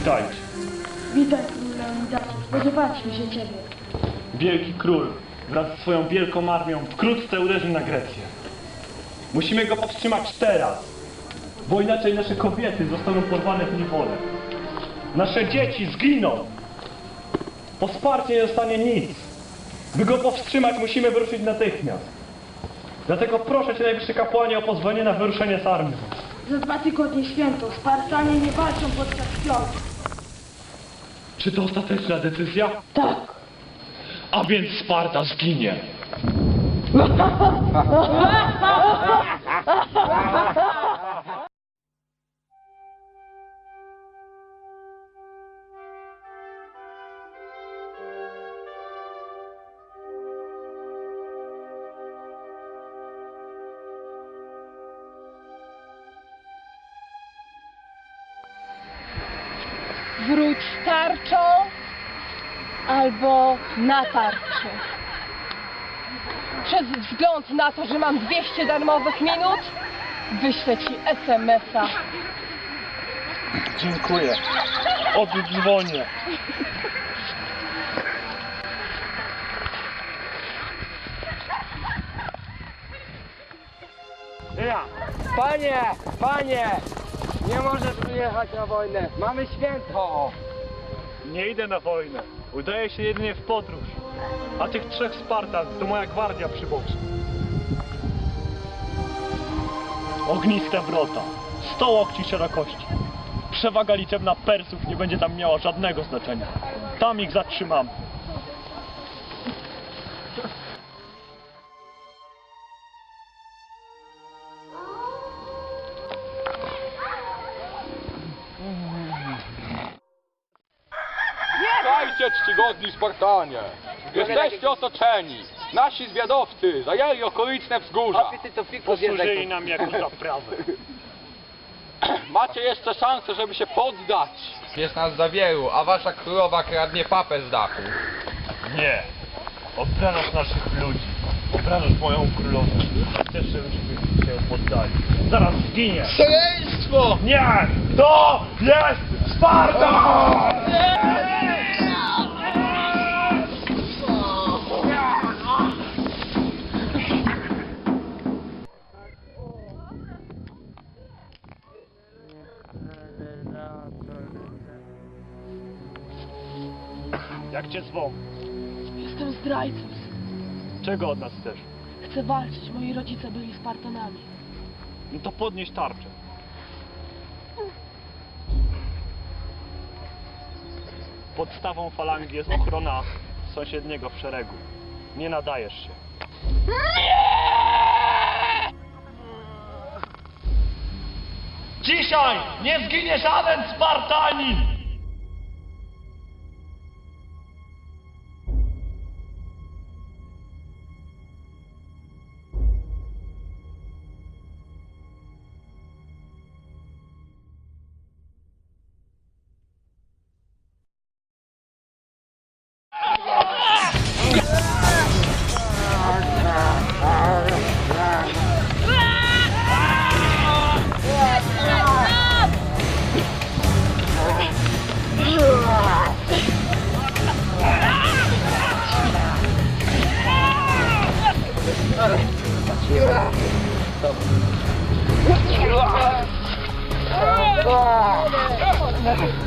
Witajcie. Witaj królu Leonidasie, spodziewaliśmy się ciebie. Wielki król wraz ze swoją wielką armią wkrótce uderzy na Grecję. Musimy go powstrzymać teraz, bo inaczej nasze kobiety zostaną porwane w niewolę. Nasze dzieci zginą. Po wsparcie nie zostanie nic. By go powstrzymać, musimy wyruszyć natychmiast. Dlatego proszę Cię, najwyższy kapłanie, o pozwolenie na wyruszenie z armią. Za dwa tygodnie święto, Spartanie nie walczą podczas świąt. Czy to ostateczna decyzja? Tak. A więc Sparta zginie. wróć tarczą albo na tarczy. Przez wzgląd na to, że mam 200 darmowych minut, wyślę ci SMS-a. Dziękuję. Oddzwonię. Ja. Panie, panie, nie możesz wyjechać na wojnę. Mamy święto. Nie idę na wojnę. Udaję się jedynie w podróż. A tych trzech Spartan to moja gwardia przyboczna. Ogniste wrota. Sto łokci szerokości. Przewaga liczebna Persów nie będzie tam miała żadnego znaczenia. Tam ich zatrzymamy. Słuchajcie, czcigodni Spartanie! Jesteście otoczeni! Nasi zwiadowcy zajęli okoliczne wzgórza. ty to fik Posłużyli nam jako zaprawę. Macie jeszcze szansę, żeby się poddać. Jest nas za wielu, a wasza królowa kradnie papę z dachu. Nie. Obranasz naszych ludzi. Obranasz moją królowę. Chcesz, żebyśmy się poddali. Zaraz zginie. Szaleństwo! Nie! To jest Sparta! Jak cię zwą? Jestem zdrajcą. Czego od nas chcesz? Chcę walczyć, moi rodzice byli Spartanami. No to podnieś tarczę. Podstawą falangi jest ochrona sąsiedniego w szeregu. Nie nadajesz się. Dzisiaj nie zginie żaden Spartanin! Ah!